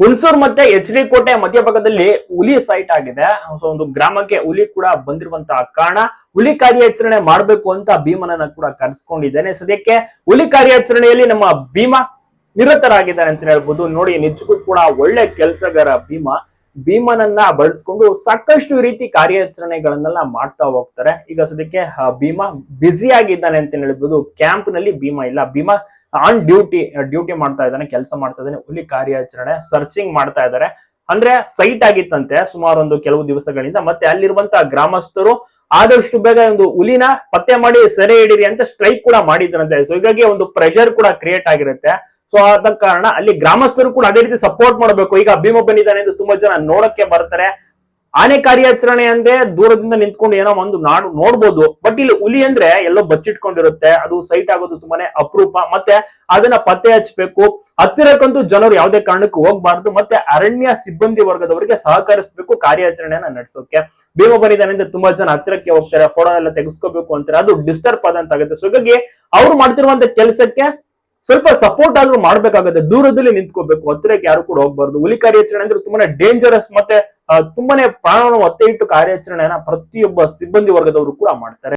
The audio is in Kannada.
ಹುಣಸೂರು ಮತ್ತೆ ಎಚ್ ಡಿ ಕೋಟೆ ಮಧ್ಯಭಾಗದಲ್ಲಿ ಹುಲಿ ಸೈಟ್ ಆಗಿದೆ. ಸೊ ಒಂದು ಗ್ರಾಮಕ್ಕೆ ಹುಲಿ ಕೂಡ ಬಂದಿರುವಂತಹ ಕಾರಣ ಹುಲಿ ಕಾರ್ಯಾಚರಣೆ ಮಾಡಬೇಕು ಅಂತ ಭೀಮನನ್ನ ಕೂಡ ಕರೆಸ್ಕೊಂಡಿದ್ದೇನೆ. ಸದ್ಯಕ್ಕೆ ಹುಲಿ ಕಾರ್ಯಾಚರಣೆಯಲ್ಲಿ ನಮ್ಮ ಭೀಮ ನಿರತರಾಗಿದ್ದಾರೆ ಅಂತ ಹೇಳ್ಬೋದು. ನೋಡಿ, ನಿಜಕ್ಕೂ ಕೂಡ ಒಳ್ಳೆ ಕೆಲಸಗಾರ ಭೀಮ. ಭೀಮನನ್ನ ಬಳಸ್ಕೊಂಡು ಸಾಕಷ್ಟು ರೀತಿ ಕಾರ್ಯಾಚರಣೆಗಳನ್ನೆಲ್ಲ ಮಾಡ್ತಾ ಹೋಗ್ತಾರೆ. ಈಗ ಸದ್ಯಕ್ಕೆ ಭೀಮಾ ಬ್ಯುಸಿ ಆಗಿದ್ದಾನೆ ಅಂತ ಹೇಳ್ಬೋದು. ಕ್ಯಾಂಪ್ನಲ್ಲಿ ಭೀಮಾ ಇಲ್ಲ. ಭೀಮಾ ಆನ್ ಡ್ಯೂಟಿ ಡ್ಯೂಟಿ ಮಾಡ್ತಾ ಇದ್ದಾನೆ, ಕೆಲಸ ಮಾಡ್ತಾ ಇದ್ದಾನೆ ಹುಲಿ ಕಾರ್ಯಾಚರಣೆ ಸರ್ಚಿಂಗ್ ಮಾಡ್ತಾ ಇದ್ದಾರೆ. ಅಂದ್ರೆ ಸೈಟ್ ಆಗಿತ್ತಂತೆ ಸುಮಾರು ಒಂದು ಕೆಲವು ದಿವಸಗಳಿಂದ. ಮತ್ತೆ ಅಲ್ಲಿರುವಂತಹ ಗ್ರಾಮಸ್ಥರು ಆದಷ್ಟು ಬೇಗ ಒಂದು ಹುಲಿನ ಪತ್ತೆ ಮಾಡಿ ಸೆರೆ ಹಿಡಿರಿ ಅಂತ ಸ್ಟ್ರೈಕ್ ಕೂಡ ಮಾಡಿದ್ರಂತೆ. ಸೊ ಹೀಗಾಗಿ ಒಂದು ಪ್ರೆಷರ್ ಕೂಡ ಕ್ರಿಯೇಟ್ ಆಗಿರುತ್ತೆ. ಸೊ ಆದ ಕಾರಣ ಅಲ್ಲಿ ಗ್ರಾಮಸ್ಥರು ಕೂಡ ಅದೇ ರೀತಿ ಸಪೋರ್ಟ್ ಮಾಡಬೇಕು. ಈಗ ಭೀಮ ಬಂದಿದ್ದಾನೆ ಎಂದು ತುಂಬಾ ಜನ ನೋಡಕ್ಕೆ ಬರ್ತಾರೆ. ಆನೆ ಕಾರ್ಯಾಚರಣೆ ಅಂದ್ರೆ ದೂರದಿಂದ ನಿಂತ್ಕೊಂಡು ಏನೋ ಒಂದು ನಾಡು ನೋಡ್ಬೋದು. ಬಟ್ ಇಲ್ಲಿ ಹುಲಿ ಅಂದ್ರೆ ಎಲ್ಲೋ ಬಚ್ಚಿಟ್ಕೊಂಡಿರುತ್ತೆ. ಅದು ಸೈಟ್ ಆಗೋದು ತುಂಬಾನೇ ಅಪರೂಪ. ಮತ್ತೆ ಅದನ್ನ ಪತ್ತೆ ಹಚ್ಚಬೇಕು ಹತ್ತಿರಕ್ಕಂತೂ ಜನರು ಯಾವುದೇ ಕಾರಣಕ್ಕೂ ಹೋಗ್ಬಾರ್ದು. ಮತ್ತೆ ಅರಣ್ಯ ಸಿಬ್ಬಂದಿ ವರ್ಗದವರಿಗೆ ಸಹಕರಿಸಬೇಕು ಕಾರ್ಯಾಚರಣೆಯನ್ನ ನಡೆಸೋಕೆ. ಭೀಮ ಬಂದಿದ್ದಾನೆ ಅಂದ್ರೆ ತುಂಬಾ ಜನ ಹತ್ತಿರಕ್ಕೆ ಹೋಗ್ತಾರೆ. ಫೋಟೋ ಎಲ್ಲ ತೆಗೆಸ್ಕೋಬೇಕು ಅಂತಾರೆ. ಅದು ಡಿಸ್ಟರ್ಬ್ ಆದಂತ ಆಗುತ್ತೆ ಸೊ ಹೀಗಾಗಿ ಅವ್ರು ಮಾಡ್ತಿರುವಂತ ಕೆಲಸಕ್ಕೆ ಸ್ವಲ್ಪ ಸಪೋರ್ಟ್ ಆದ್ರೂ ಮಾಡ್ಬೇಕಾಗುತ್ತೆ. ದೂರದಲ್ಲಿ ನಿಂತ್ಕೋಬೇಕು. ಹತ್ತಿರಕ್ಕೆ ಯಾರು ಕೂಡ ಹೋಗ್ಬಾರ್ದು. ಹುಲಿ ಕಾರ್ಯಾಚರಣೆ ಅಂದ್ರೆ ತುಂಬಾನೇ ಡೇಂಜರಸ್ ಮತ್ತೆ ತುಂಬಾನೇ ಪ್ರಾಣವನ್ನು ಒತ್ತೆ ಇಟ್ಟು ಕಾರ್ಯಾಚರಣೆಯನ್ನ ಪ್ರತಿಯೊಬ್ಬ ಸಿಬ್ಬಂದಿ ವರ್ಗದವರು ಕೂಡ ಮಾಡ್ತಾರೆ.